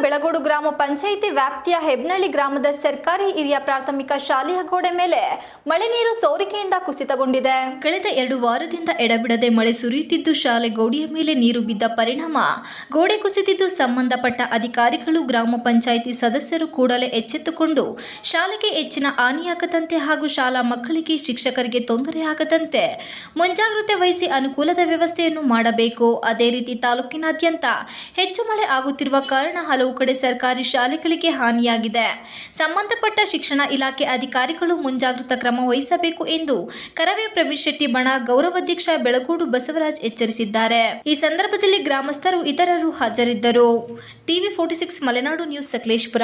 ಗ್ರಾಮ ಪಂಚಾಯಿತಿ ವ್ಯಾಪ್ತಿಯ ಹೆಬ್ನಳ್ಳಿ ಗ್ರಾಮದ ಸರ್ಕಾರಿ ಹಿರಿಯ ಪ್ರಾಥಮಿಕ ಶಾಲೆಯ ಗೋಡೆ ಮೇಲೆ ಮಳೆ ನೀರು ಸೋರಿಕೆಯಿಂದ ಕುಸಿತಗೊಂಡಿದೆ. ಕಳೆದ ಎರಡು ವಾರದಿಂದ ಎಡಬಿಡದೆ ಮಳೆ ಸುರಿಯುತ್ತಿದ್ದು ಶಾಲೆ ಗೋಡೆಯ ಮೇಲೆ ನೀರು ಬಿದ್ದ ಪರಿಣಾಮ. ಗೋಡೆ ಕುಸಿದಿದ್ದು ಸಂಬಂಧಪಟ್ಟ ಅಧಿಕಾರಿಗಳು, ಗ್ರಾಮ ಪಂಚಾಯಿತಿ ಸದಸ್ಯರು ಕೂಡಲೇ ಎಚ್ಚೆತ್ತುಕೊಂಡು ಶಾಲೆಗೆ ಹೆಚ್ಚಿನ ಹಾನಿಯಾಗದಂತೆ ಹಾಗೂ ಶಾಲಾ ಮಕ್ಕಳಿಗೆ ಶಿಕ್ಷಕರಿಗೆ ತೊಂದರೆಯಾಗದಂತೆ ಮುಂಜಾಗ್ರತೆ ವಹಿಸಿ ಅನುಕೂಲದ ವ್ಯವಸ್ಥೆಯನ್ನು ಮಾಡಬೇಕು. ಅದೇ ರೀತಿ ತಾಲೂಕಿನಾದ್ಯಂತ ಹೆಚ್ಚು ಮಳೆ ಆಗುತ್ತಿರುವ ಕಾರಣ ಹಲವು ಕಡೆ ಸರ್ಕಾರಿ ಶಾಲೆಗಳಿಗೆ ಹಾನಿಯಾಗಿದೆ. ಸಂಬಂಧಪಟ್ಟ ಶಿಕ್ಷಣ ಇಲಾಖೆ ಅಧಿಕಾರಿಗಳು ಮುಂಜಾಗ್ರತಾ ಕ್ರಮ ವಹಿಸಬೇಕು ಎಂದು ಕರವೇ ಪ್ರವೀಣ್ ಶೆಟ್ಟಿ ಬಣ ಗೌರವಾಧ್ಯಕ್ಷ ಬೆಳಗೂಡು ಬಸವರಾಜ್ ಎಚ್ಚರಿಸಿದ್ದಾರೆ. ಈ ಸಂದರ್ಭದಲ್ಲಿ ಗ್ರಾಮಸ್ಥರು ಇತರರು ಹಾಜರಿದ್ದರು. TV forty six Malenadu news Sakleshpur.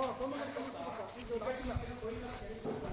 어, 검은 거, 검은 거. 이거 빨리 나.